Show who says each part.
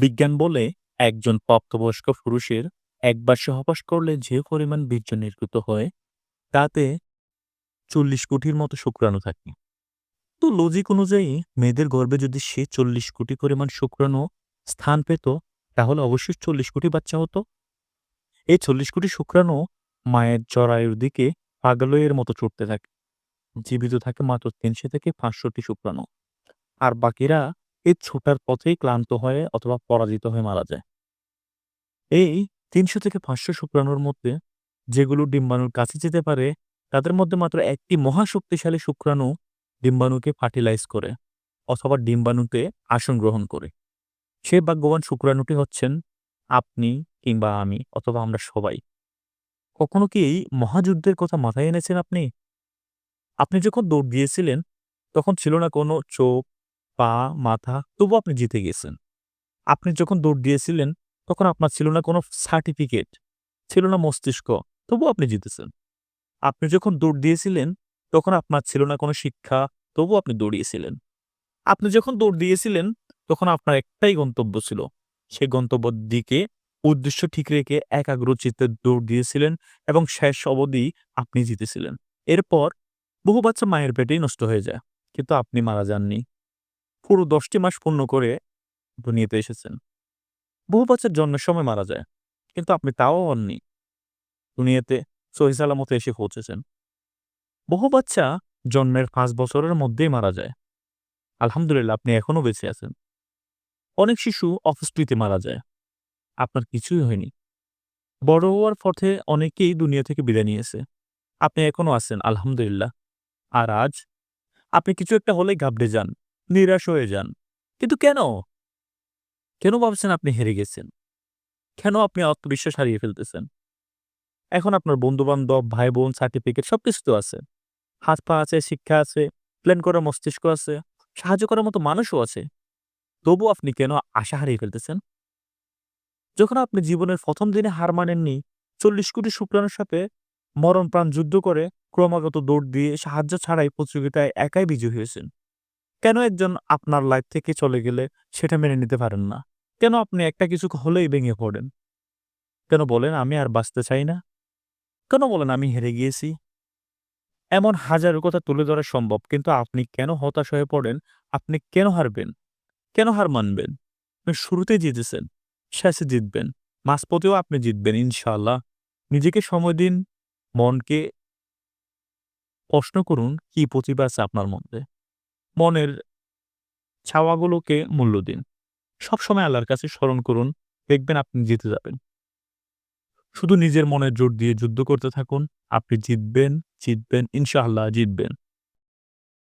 Speaker 1: বিজ্ঞান বলে একজন প্রাপ্তবয়স্ক পুরুষের একবার সহবাস করলে যে পরিমাণ বীর্য নির্গত হয়, তাতে চল্লিশ কোটির মতো শুক্রাণু থাকে। তো লজিক অনুযায়ী মেয়েদের গর্ভে যদি সে চল্লিশ কোটি পরিমাণ শুক্রাণু স্থান পেত, তাহলে অবশ্যই চল্লিশ কোটি বাচ্চা হতো। এই চল্লিশ কোটি শুক্রাণু মায়ের জরায়ুর দিকে পাগলয়ের মতো ছুটতে থাকে। জীবিত থাকে মাত্র তিনশো থেকে পাঁচশোটি শুক্রাণু। আর বাকিরা এই ছোটার পথেই ক্লান্ত হয়ে অথবা পরাজিত হয়ে মারা যায়। এই তিনশো থেকে পাঁচশো শুক্রাণুর মধ্যে যেগুলো ডিম্বাণুর কাছে যেতে পারে, তাদের মধ্যে মাত্র একটি মহাশক্তিশালী শুক্রাণু ডিম্বাণুকে ফার্টিলাইজ করে অথবা ডিম্বাণুতে আসন গ্রহণ করে। সে ভাগ্যবান শুক্রাণুটি হচ্ছেন আপনি কিংবা আমি অথবা আমরা সবাই। কখনো কি এই মহাযুদ্ধের কথা মাথায় এনেছেন আপনি? আপনি যখন দৌড় দিয়েছিলেন, তখন ছিল না কোনো চোখ পা, মাথা তবু আপনি জিতে গেছেন। আপনি যখন দৌড় দিয়েছিলেন, তখন আপনার ছিল না কোনো সার্টিফিকেট ছিল না মস্তিষ্ক তবু আপনি জিতেছেন। আপনি যখন দৌড় দিয়েছিলেন, তখন আপনার ছিল না কোনো শিক্ষা তবু আপনি দৌড়িয়েছিলেন। আপনি যখন দৌড় দিয়েছিলেন, তখন আপনার একটাই গন্তব্য ছিল। সেই গন্তব্যের দিকে উদ্দেশ্য ঠিক রেখে একাগ্র চিত্তে দৌড় দিয়েছিলেন এবং শেষ অবধি আপনি জিতেছিলেন। এরপর বহু বাচ্চা মায়ের পেটেই নষ্ট হয়ে যায়, কিন্তু আপনি মারা যাননি। পুরো দশটি মাস পূর্ণ করে দুনিয়াতে এসেছেন। বহু বাচ্চার জন্মের সময় মারা যায়, কিন্তু আপনি তাও হননি। দুনিয়াতে সহি সালামতে এসে পৌঁছেছেন। বহু বাচ্চা জন্মের পাঁচ বছরের মধ্যেই মারা যায়। আলহামদুলিল্লাহ, আপনি এখনও বেঁচে আছেন। অনেক শিশু অপুষ্টিতে মারা যায়। আপনার কিছুই হয়নি। বড় হওয়ার পথে অনেকেই দুনিয়া থেকে বিদায় নিয়েছে। আপনি এখনও আছেন, আলহামদুলিল্লাহ। আর আজ আপনি কিছু একটা হলেই ঘাবড়ে যান। নিরাশ হয়ে যান। কিন্তু কেন? কেন ভাবছেন আপনি হেরে গেছেন? কেন আপনি আত্মবিশ্বাস হারিয়ে ফেলতেছেন? এখন আপনার বন্ধু বান্ধব ভাই বোন সার্টিফিকেট সবকিছু তো আছে। হাত পা আছে, শিক্ষা আছে প্ল্যান করার মস্তিষ্ক আছে, সাহায্য করার মতো মানুষও আছে। তবু আপনি কেন আশা হারিয়ে ফেলতেছেন? যখন আপনি জীবনের প্রথম দিনে হার মানেননি, চল্লিশ কোটি শুক্রাণুর সাথে মরণ প্রাণ যুদ্ধ করে ক্রমাগত দৌড় দিয়ে সাহায্য ছাড়াই প্রতিযোগিতায় একাই বিজয়ী হয়েছেন। কেন একজন আপনার লাইফ থেকে চলে গেলে সেটা মেনে নিতে পারেন না? কেন আপনি একটা কিছু হলেই ভেঙে পড়েন? কেন বলেন, আমি আর বাঁচতে চাই না কেন বলেন, আমি হেরে গিয়েছি এমন হাজারো কথা তুলে ধরা সম্ভব, কিন্তু আপনি কেন হতাশ হয়ে পড়েন? আপনি কেন হারবেন? কেন হার মানবেন? আপনি শুরুতে জিতেছেন, শেষে জিতবেন, মাঝপথেও আপনি জিতবেন, ইনশাআল্লাহ। নিজেকে সময় দিন, মনকে প্রশ্ন করুন, কি প্রতিভা আছে আপনার মধ্যে? মনের ছাওয়াগুলোকে মূল্য দিন। সবসময় আল্লাহর কাছে স্মরণ করুন, দেখবেন আপনি জিতে যাবেন। শুধু নিজের মনের জোর দিয়ে যুদ্ধ করতে থাকুন, আপনি জিতবেন জিতবেন, ইনশাআল্লাহ জিতবেন।